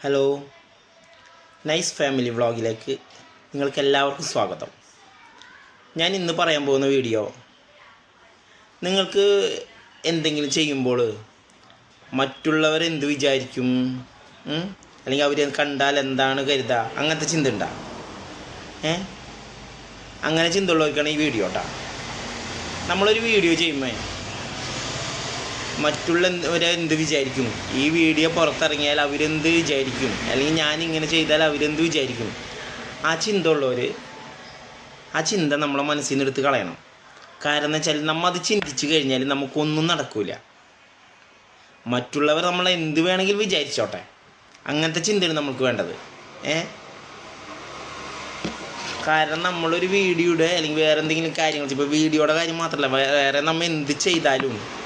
Hello nice family വ്ളോഗിലേക്ക് നിങ്ങൾക്ക് എല്ലാവർക്കും സ്വാഗതം. ഞാൻ ഇന്ന് പറയാൻ പോകുന്ന വീഡിയോ നിങ്ങൾക്ക് എന്തെങ്കിലും ചെയ്യുമ്പോൾ മറ്റുള്ളവർ എന്ത് വിചാരിക്കും? അല്ലെങ്കിൽ അവർ കണ്ടാൽ എന്താണ് കരുതുക അങ്ങനത്തെ ചിന്ത ഉണ്ടാ? ഏ? അങ്ങനെ ചിന്ത ഉള്ളവർക്കാണ് ഈ വീഡിയോ കേട്ടോ. നമ്മളൊരു വീഡിയോ ചെയ്യുമ്പോൾ മറ്റുള്ളവരെ എന്ത് വിചാരിക്കും? ഈ വീഡിയോ പുറത്തിറങ്ങിയാൽ അവരെന്ത് വിചാരിക്കും? അല്ലെങ്കിൽ ഞാൻ ഇങ്ങനെ ചെയ്താൽ അവരെന്ത് വിചാരിക്കും? ആ ചിന്ത ഉള്ളവർ ആ ചിന്ത നമ്മളെ മനസ്സിൽ നിന്ന് എടുത്ത് കളയണം. കാരണം വെച്ചാൽ നമ്മൾ അത് ചിന്തിച്ച് കഴിഞ്ഞാൽ നമുക്കൊന്നും നടക്കില്ല മറ്റുള്ളവർ നമ്മളെ എന്ത് വേണമെങ്കിൽ വിചാരിച്ചോട്ടെ. അങ്ങനത്തെ ചിന്തയാണ് നമുക്ക് വേണ്ടത്. ഏ? കാരണം നമ്മളൊരു വീഡിയോയുടെ അല്ലെങ്കിൽ വേറെ എന്തെങ്കിലും കാര്യങ്ങൾ ഇപ്പോൾ വീഡിയോയുടെ കാര്യം മാത്രമല്ല വേറെ നമ്മൾ എന്ത് ചെയ്താലും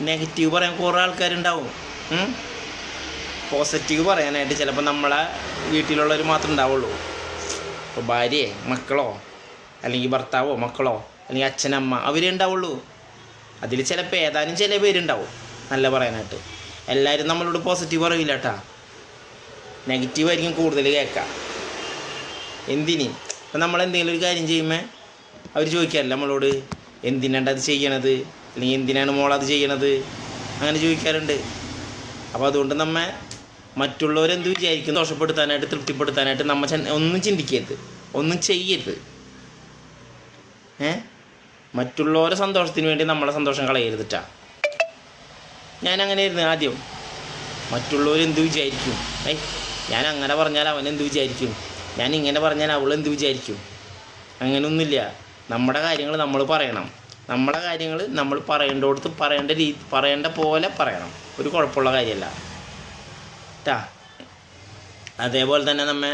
നെഗറ്റീവ് പറയാൻ കുറേ ആൾക്കാരുണ്ടാവും? പോസിറ്റീവ് പറയാനായിട്ട് ചിലപ്പോൾ നമ്മളെ വീട്ടിലുള്ളവർ മാത്രമേ ഉണ്ടാവുള്ളൂ. ഇപ്പോൾ ഭാര്യയെ മക്കളോ അല്ലെങ്കിൽ ഭർത്താവോ മക്കളോ അല്ലെങ്കിൽ അച്ഛനമ്മ അവരേ ഉണ്ടാവുള്ളൂ. അതിൽ ചിലപ്പോൾ ഏതാനും ചില പേരുണ്ടാവും. നല്ല പറയാനായിട്ട്. എല്ലാവരും നമ്മളോട് പോസിറ്റീവ് പറയില്ല കേട്ടാ നെഗറ്റീവ് ആയിരിക്കും കൂടുതൽ കേൾക്കാം. എന്തിന്? ഇപ്പം നമ്മൾ എന്തെങ്കിലും ഒരു കാര്യം ചെയ്യുമ്പോൾ അവർ ചോദിക്കാറില്ല നമ്മളോട്? എന്തിനാണ്ട് അത് ചെയ്യണത്? അല്ലെങ്കിൽ എന്തിനാണ് മോൾ അത് ചെയ്യണത്? അങ്ങനെ ചോദിക്കാറുണ്ട്. അപ്പോൾ അതുകൊണ്ട് നമ്മെ മറ്റുള്ളവരെന്ത് വിചാരിക്കും ദോഷപ്പെടുത്താനായിട്ട് തൃപ്തിപ്പെടുത്താനായിട്ട് നമ്മ ഒന്നും ചിന്തിക്കരുത്. ഒന്നും ചെയ്യരുത്. ഏ? മറ്റുള്ളവരെ സന്തോഷത്തിന് വേണ്ടി നമ്മളെ സന്തോഷം കളയരുതിട്ടാ ഞാൻ അങ്ങനെയായിരുന്നു ആദ്യം. മറ്റുള്ളവർ എന്ത് വിചാരിക്കും? ഏയ് ഞാൻ അങ്ങനെ പറഞ്ഞാൽ അവൻ എന്ത് വിചാരിക്കും? ഞാൻ ഇങ്ങനെ പറഞ്ഞാൽ അവൾ എന്ത് വിചാരിക്കും? അങ്ങനെയൊന്നുമില്ല. നമ്മുടെ കാര്യങ്ങൾ നമ്മൾ പറയണം. നമ്മുടെ കാര്യങ്ങൾ നമ്മൾ പറയേണ്ടടുത്ത് പറയേണ്ട രീതി പറയേണ്ട പോലെ പറയണം. ഒരു കുഴപ്പമുള്ള കാര്യമല്ല കേട്ടാ അതേപോലെ തന്നെ നമ്മ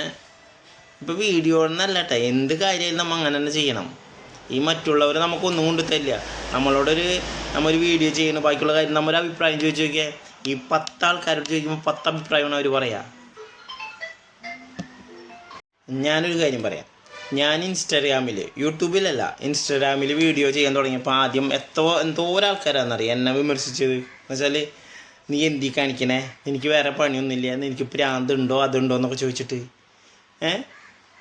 ഇപ്പോൾ വീഡിയോ എന്നല്ല കേട്ടോ എന്ത് കാര്യമായാലും നമ്മൾ അങ്ങനെ തന്നെ ചെയ്യണം. ഈ മറ്റുള്ളവർ നമുക്കൊന്നും കൊണ്ട് തരില്ല. നമ്മളോടൊരു നമ്മൊരു വീഡിയോ ചെയ്യുന്ന ബാക്കിയുള്ള കാര്യം നമ്മുടെ അഭിപ്രായം ചോദിച്ചു നോക്കിയാൽ ഈ പത്ത് ആൾക്കാരോട് ചോദിക്കുമ്പോൾ പത്ത് അഭിപ്രായമാണ് അവർ പറയുക ഞാനൊരു കാര്യം പറയാം. ഞാൻ ഇൻസ്റ്റാഗ്രാമിൽ യൂട്യൂബിലല്ല ഇൻസ്റ്റാഗ്രാമിൽ വീഡിയോ ചെയ്യാൻ തുടങ്ങിയപ്പോൾ ആദ്യം എത്തോ എന്തോ ഒരാൾക്കാരാണെന്നറിയാം? എന്നെ വിമർശിച്ചത്. എന്ന് വെച്ചാൽ നീ എന്തി കാണിക്കണേ? എനിക്ക് വേറെ പണിയൊന്നുമില്ല. എനിക്ക് പ്രാന്ത് ഉണ്ടോ അതുണ്ടോ? എന്നൊക്കെ ചോദിച്ചിട്ട്. ഏ?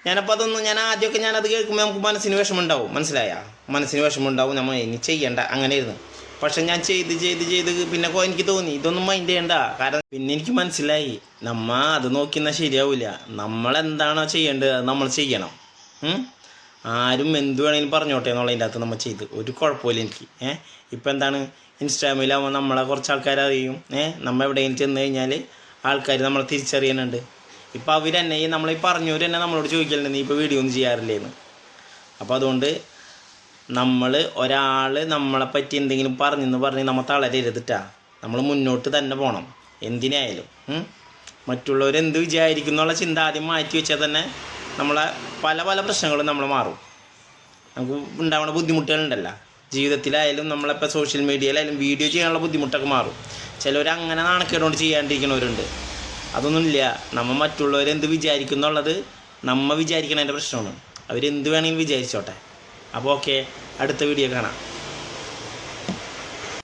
ഞാനപ്പോൾ അതൊന്നും ഞാൻ ആദ്യമൊക്കെ ഞാനത് കേൾക്കുമ്പോൾ നമുക്ക് മനസ്സിന് വിഷമമുണ്ടാവും. മനസ്സിലായ? മനസ്സിന് വിഷമമുണ്ടാവും. നമ്മൾ ഇനി ചെയ്യണ്ട. അങ്ങനെ ഇരുന്ന് പക്ഷെ ഞാൻ ചെയ്ത് ചെയ്ത് ചെയ്ത് പിന്നെ എനിക്ക് തോന്നി ഇതൊന്നും മൈൻഡ് ചെയ്യണ്ട. കാരണം പിന്നെ എനിക്ക് മനസ്സിലായി. നമ്മ അത് നോക്കിയെന്നാൽ ശരിയാവില്ല നമ്മളെന്താണോ ചെയ്യേണ്ടത് നമ്മൾ ചെയ്യണം? ആരും എന്ത് വേണമെങ്കിലും പറഞ്ഞോട്ടെ എന്നുള്ളതിന്റെ അകത്ത് നമ്മൾ ചെയ്ത്. ഒരു കുഴപ്പമില്ല എനിക്ക്. ഏഹ് ഇപ്പം എന്താണ്? ഇൻസ്റ്റാഗ്രാമിലാവുമ്പോൾ നമ്മളെ കുറച്ച് ആൾക്കാർ അറിയും. ഏഹ് നമ്മൾ എവിടെയെങ്കിലും ചെന്ന് കഴിഞ്ഞാൽ ആൾക്കാർ നമ്മളെ തിരിച്ചറിയുന്നുണ്ട്. ഇപ്പോൾ അവർ തന്നെ ഈ നമ്മളീ പറഞ്ഞവർ തന്നെ നമ്മളോട് ചോദിക്കലുണ്ട് നീ ഇപ്പോൾ വീഡിയോ ഒന്നും ചെയ്യാറില്ലേന്ന്? അപ്പോൾ അതുകൊണ്ട് നമ്മൾ ഒരാൾ നമ്മളെ പറ്റി എന്തെങ്കിലും പറഞ്ഞെന്ന് പറഞ്ഞ് നമ്മൾ തളരരുതിട്ടാ. നമ്മൾ മുന്നോട്ട് തന്നെ പോകണം എന്തിനായാലും. മറ്റുള്ളവരെന്ത് വിചാരിക്കുന്നുള്ള ചിന്ത ആദ്യം മാറ്റി വെച്ചാൽ തന്നെ നമ്മളെ പല പല പ്രശ്നങ്ങളും നമ്മൾ മാറും. നമുക്ക് ഉണ്ടാവുന്ന ബുദ്ധിമുട്ടുകളുണ്ടല്ലോ. ജീവിതത്തിലായാലും നമ്മളിപ്പോൾ സോഷ്യൽ മീഡിയയിലായാലും വീഡിയോ ചെയ്യാനുള്ള ബുദ്ധിമുട്ടൊക്കെ മാറും. ചിലവർ അങ്ങനെ നാണക്കേടുകൊണ്ട് ചെയ്യാണ്ടിരിക്കുന്നവരുണ്ട്. അതൊന്നുമില്ല നമ്മൾ മറ്റുള്ളവരെന്ത് വിചാരിക്കും എന്നുള്ളത് നമ്മൾ വിചാരിക്കണതിന്റെ പ്രശ്നമാണ്. അവരെന്ത് വേണമെങ്കിലും വിചാരിച്ചോട്ടെ. അപ്പോൾ ഓക്കെ അടുത്ത വീഡിയോ കാണാം.